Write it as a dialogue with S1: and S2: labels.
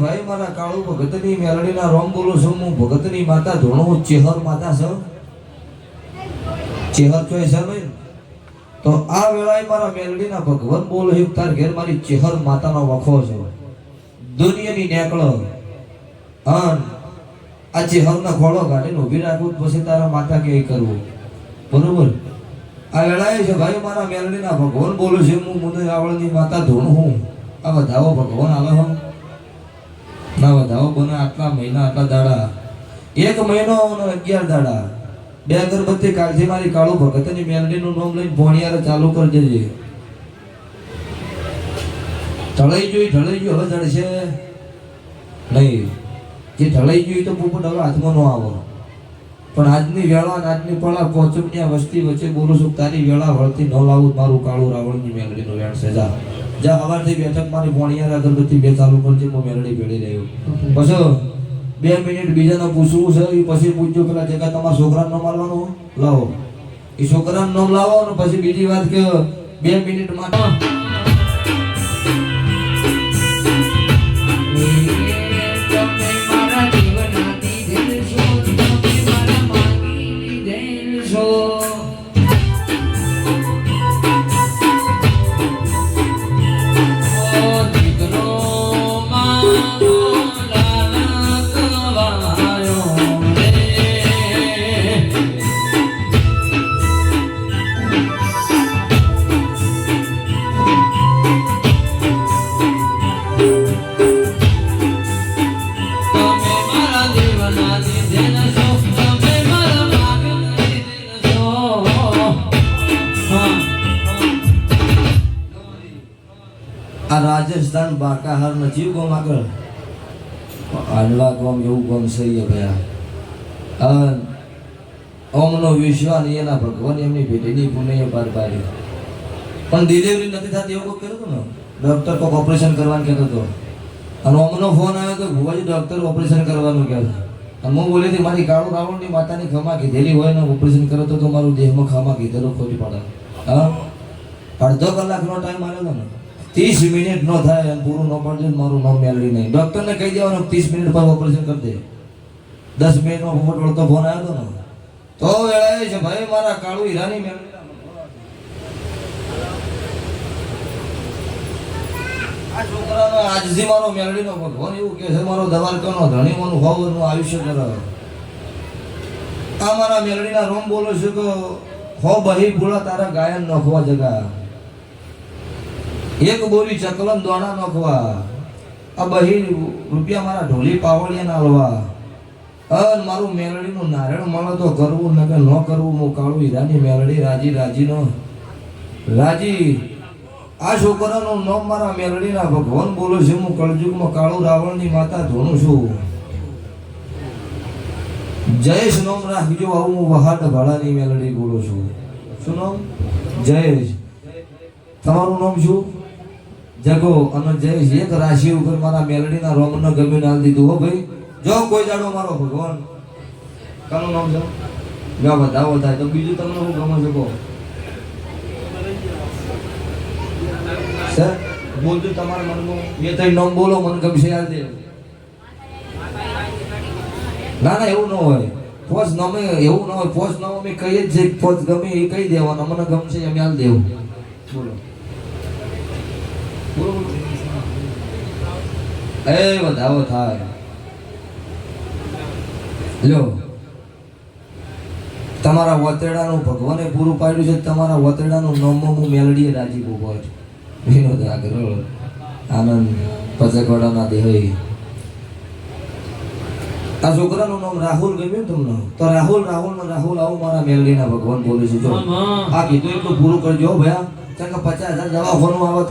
S1: ભાઈ મારા કાળુ ભગતની મેલડીના રોમ બોલું છું, હું ભગતની માતા ધોણું ચેહર માતા છું. ચેહર ચોય છે ભાઈ? તો આ વેળાએ મારા મેલડીના ભગવાન બોલો છે તાર ઘેર મારી ચેહર માતાનો વખો છે. દુનિયાની નેકળો. અન આ ચેહરના ખોળો કાઢીને ઊભી રાખવું પછી તારા માતા કે કરવું. બરોબર? આ વેળાએ છે ભાઈ મારા મેલડીના ભગવાન બોલું છે, હું મુંદઈ રાવળની માતા ધોણ હું. આ વધાવો ભગવાન આવે હો. ના વધાવો બને આટલા મહિના, આટલા દાડા? એક મહિનો અગિયાર દાડા. બે અગરબત્તી કાળજી મારી કાળુ ભગતની મેલડીનું નામ લઈને ભોણિયારે ચાલુ કરી દેજે ઢળાઈ જોઈ ઢળાઈ જોઈ, હવે ઢળશે નહીં. જે ઢળાઈ જોઈ તો પોપટ હવે હાથમાં ન આવો. પણ આજની વેળા આજની પળા આ વસ્તી વચ્ચે બોલું છું તારી વેળા વળતી ન લાવું, મારું કાળું રાવણની મેલડીનું વેણ છે. જા. જા સવારથી બેઠક મારી ભોણિયાર અગરબત્તી બે ચાલુ કરજે હું મેલડી ભેળી રહ્યો. પછી બે મિનિટ બીજાને પૂછવું છે એ પછી પૂછજો પેલા જગા તમારા છોકરાનું નામ મારવાનું લાવો. એ છોકરાનું નામ લાવો અને પછી બીજી વાત કે બે મિનિટ માટે આ રાજસ્થાન બાકાહાર નજીક ગોમ આગળ. આંડવા ગોમ એવું ગોમ ભયા. અન ઓમનો વિશ્વાસ એના ભગવાન એમની ભેટીની પુનઃ પાર પાડી પણ ડિલિવરી નથી થતી એવું કોઈ કર્યું ને? ડૉક્ટર કોઈક ઓપરેશન કરવાનું કહેતો હતો. અને ઓમનો ફોન આવ્યો તો ભુવાજી ડૉક્ટર ઓપરેશન કરવાનું કહેતો હું બોલી હતી મારી કાળુ રાવણની માતાની ખમા કીધેલી હોય ને ઓપરેશન કરો તો મારું દેહમાં ખામા કીધેલો ખોટી પડે. હા? અડધો કલાકનો ટાઈમ આવ્યો ને, ત્રીસ મિનિટ નો થાય અને પૂરું ન પડે મારું નામ મેળવી નહીં. ડૉક્ટરને કહી દેવાનું, ત્રીસ મિનિટ પર ઓપરેશન કરી દે. દસ મિનિટમાં ફોટ વળતો ફોન આવ્યો હતો ને, તો એ છે ભાઈ, મારા કાળુ હીરાની મેળવી છોકરાનો આજથી મારો મેળવીનો ભગવાન એવું કે છે, મારો દવારકાનો ધણી માનું ભાવનું આયુષ્ય કરાવે આ મારા મેળવીના રોમ બોલો છે કે, હો બહી ભૂલા તારા ગાયન નખવા જગા. એક બોરી ચકલન દોણા નખવા. આ બહી રૂપિયા મારા ઢોલી પાવડિયા નાલવા અન મારું મેલડીનું નારાયણ મળે તો કરવું કે ન કરવું, હું કાળું હીરાની મેલડી રાજી રાજીનો રાજી આ છોકરાનું નામ મારા મેલડીના ભગવાન બોલો છે. હું કળજુગમાં કાળું રાવણની માતા ધોનું છું. જયેશ નામ રાખજો, આવું હું વહાટ ભાડાની મેલડી બોલું છું. શું નામ? જયેશ. તમારું નામ શું? જગો. અને જયેશ એક રાશિ ઉપર મારા મેલડીના રોમનો ગમ્યું નાલ દીધું. હો ભાઈ, જો કોઈ જાડો મારો ભગવાન. કાનું નામ છે? જો બધા થાય તો બીજું તમને હું ગમો છે સર બોલજો તમારા મનમાં બે ત્રણ નામ બોલો, મને ગમશે યાદ ના ના, એવું ન હોય. પોચ નામે, એવું ન હોય. પોચ નામ અમે કહીએ જ છે પોચ ગમે એ કહી દેવાનો. મને ગમશે એમ યાદ દેવું બોલો. એ વધાવો થાય. લ્યો તમારા વતેડાનું ભગવાને પૂરું પાડ્યું છે, તમારા વતેડાનું નામમાં હું મેલડીએ રાજી ઊભો છું. વિનોદ આગળ આનંદ પજગવાડાના દેહ આ છોકરાનું નામ રાહુલ ગમ્યું તમને? તો રાહુલ રાહુલ ને રાહુલ આવું મારા મેલડીના ભગવાન બોલે છે જો. આ કીધું એટલું પૂરું કરજો ભયા. કારણ કે પચાસ હજાર દવા ફોનું આવે